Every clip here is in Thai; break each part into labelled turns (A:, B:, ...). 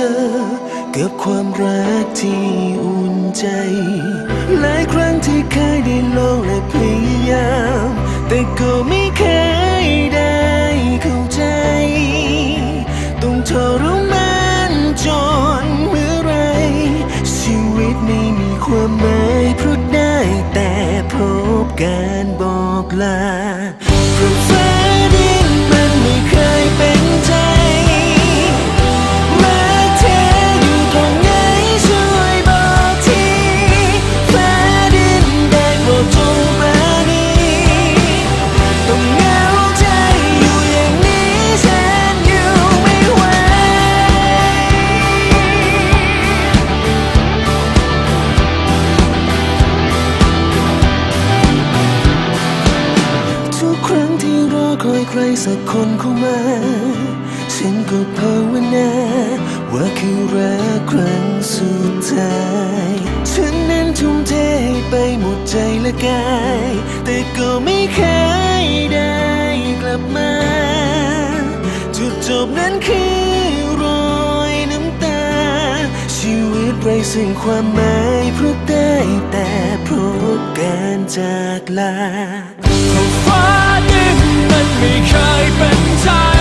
A: เธอ กับความรักที่อุ่นใจ ละกาย แต่ก็ไม่เคยได้กลับมา จุดจบนั้นคือรอยน้ำตา ชีวิตไร้สิ่งความหมายเพราะได้แต่พบการจากลา
B: ฟ้าดินมันไม่เคยเป็นใจ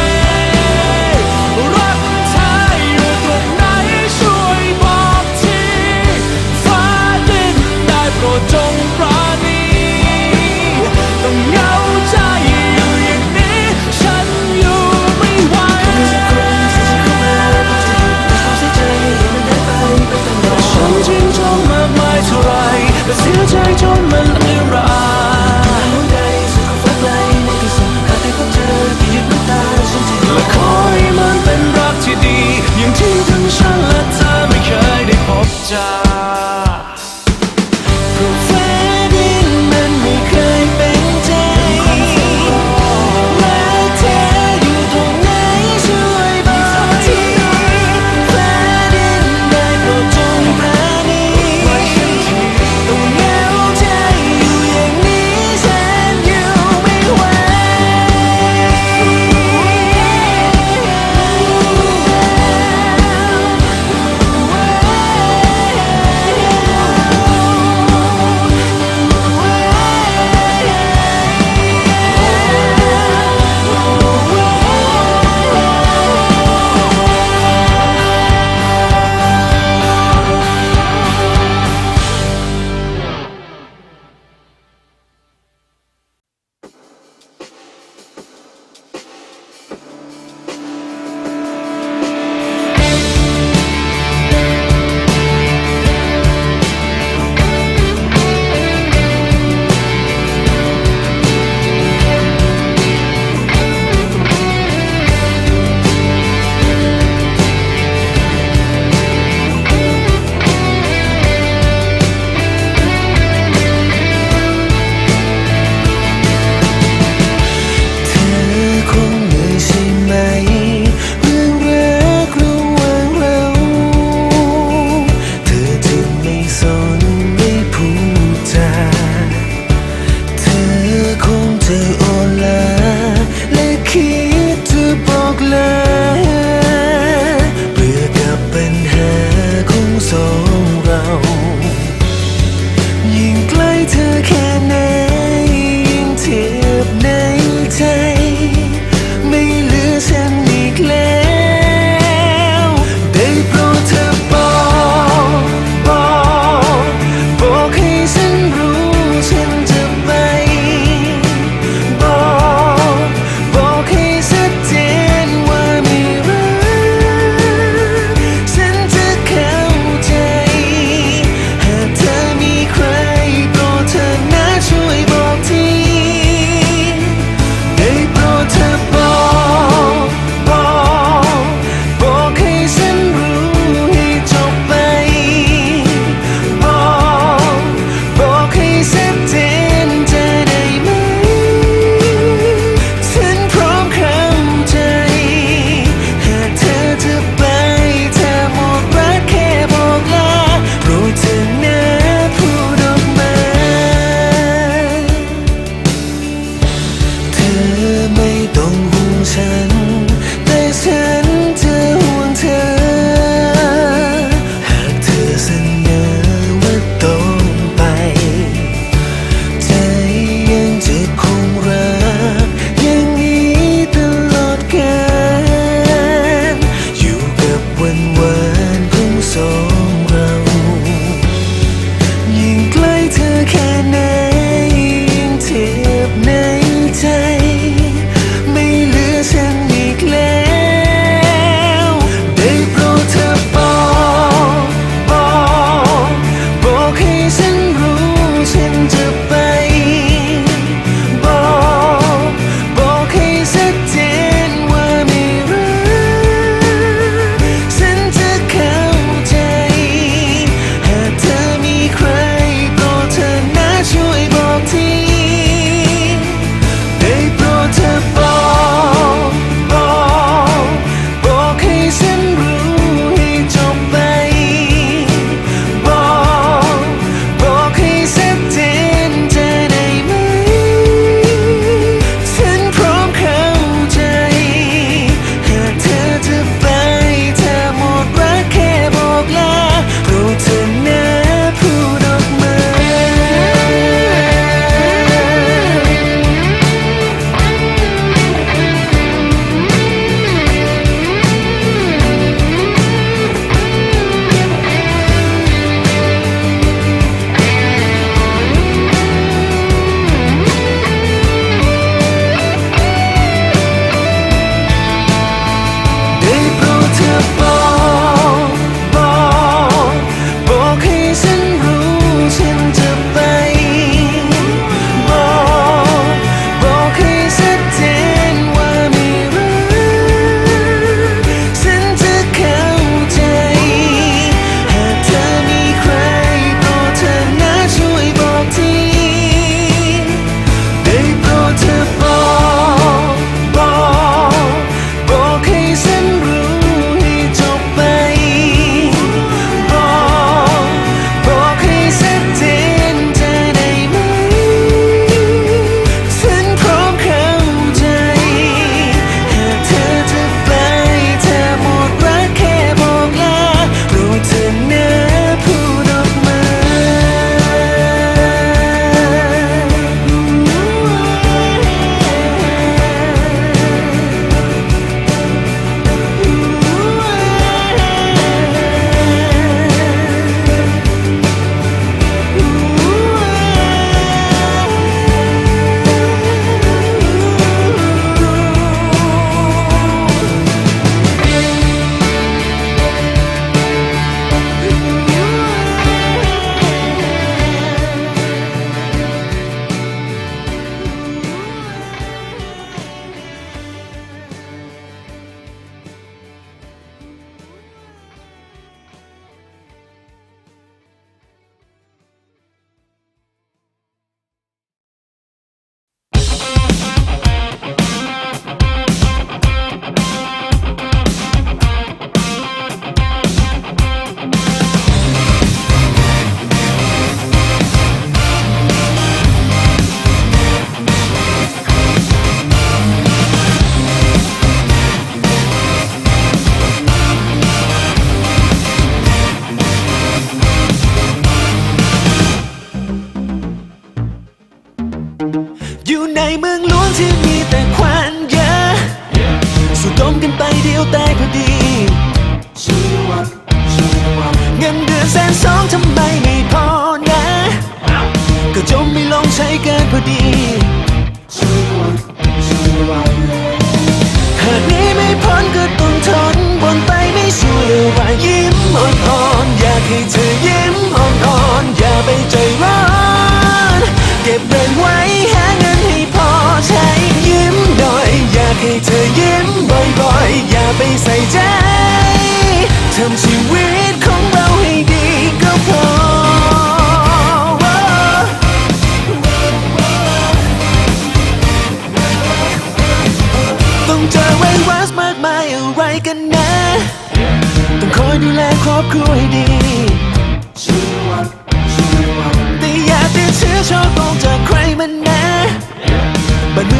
B: ในเมือ
A: งหลวงที่มีแต่ควันเยอะสูดดมกันไปเดียวตายพอดีเงินเดือนแสนสองทำไมไม่พอนะ ก็จมไม่ลงใช้เกินพอดีหากนี้ไม่พ้นก็ต้องทนบนไปไม่ช่วยอะไรยิ้มอ่อนๆอยากให้เธอยิ้มอ่อนๆอย่าไปใจร้อน เก็บเงินไว้ให้ ให้เธอยิ้มบ่อยๆ อย่าไปใส่ใจทำชีวิตของเราให้ดีก็พอต้องเจอไวรัสมากมายอะไรกันนะ ต้องคอยดูแลครอบครัวให้ดีแต่อย่าติดเชื้อโชคโกงจากใครมันนะ บ้านเ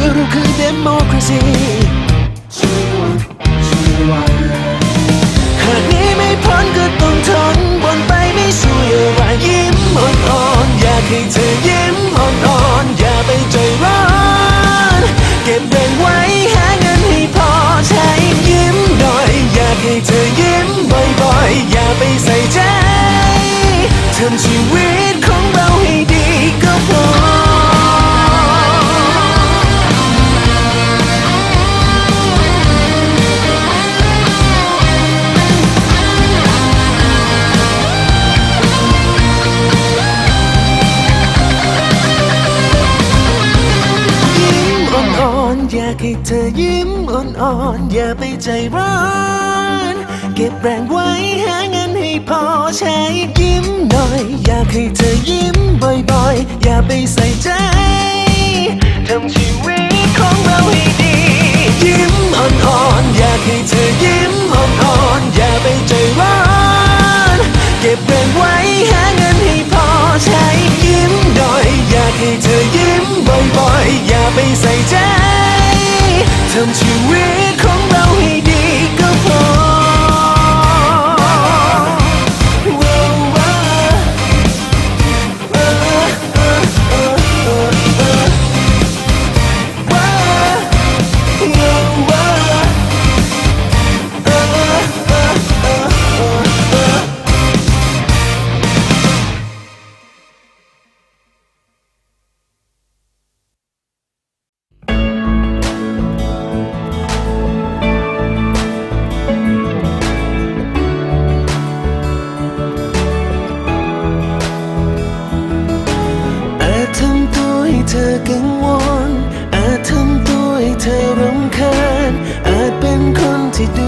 A: เธอยิ้มอ่อนๆ อย่าไปใจร้อน เก็บแรงไว้หาเงินให้พอใช้ยิ้มหน่อย อยากให้เธอยิ้มบ่อยๆ อย่าไปใส่ใจทำชีวิตของเราให้ดี ยิ้มอ่อนๆ อยากให้เธอยิ้มอ่อนๆ อย่าไปใจร้อน เก็บแรงไว้หาเงินให้พอใช้ยิ้มหน่อย อยากให้เธอยิ้มบ่อยๆ อย่าไปใส่ใจ อกังวลอาจทำตัวให้เธอรำคาญอาจเป็นคนที่ดู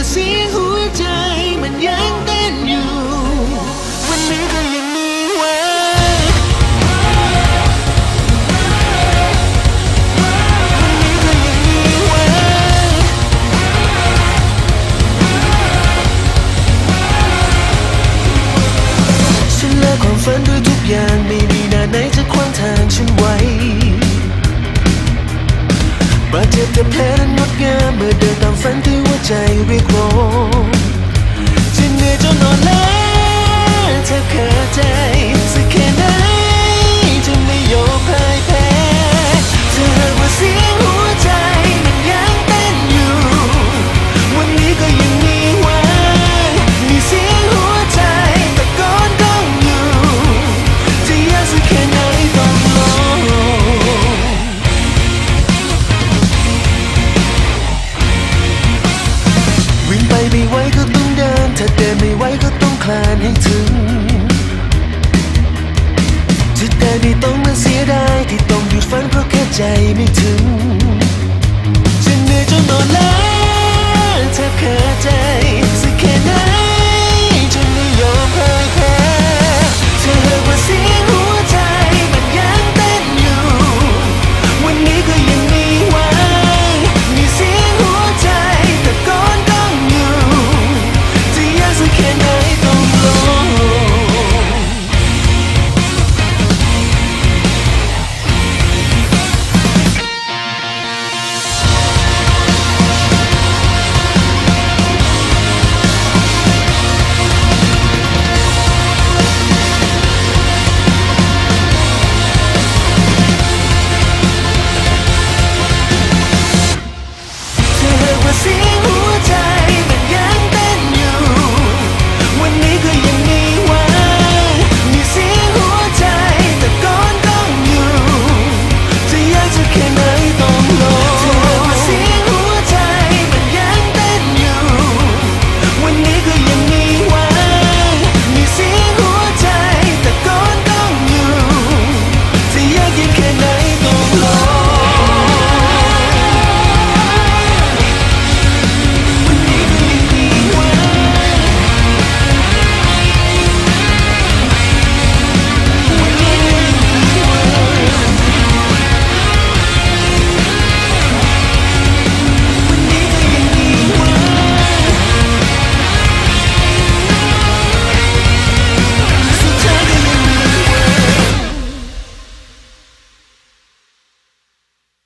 A: ว่าเสียงหัวใจมันยังเต้นอยู่ วันนี้ก็ยังมีหวังวันนี้ก็ยังมีหวังฉันเลิกความฝันด้วยทุกอย่างไม่มีน้าไหนจะขวางทางฉันไว้บาดเจ็บแต่แผลนั้นงดงามเมื่อเดินตามฝันที่หัว ใจเรียกร้อง ใจ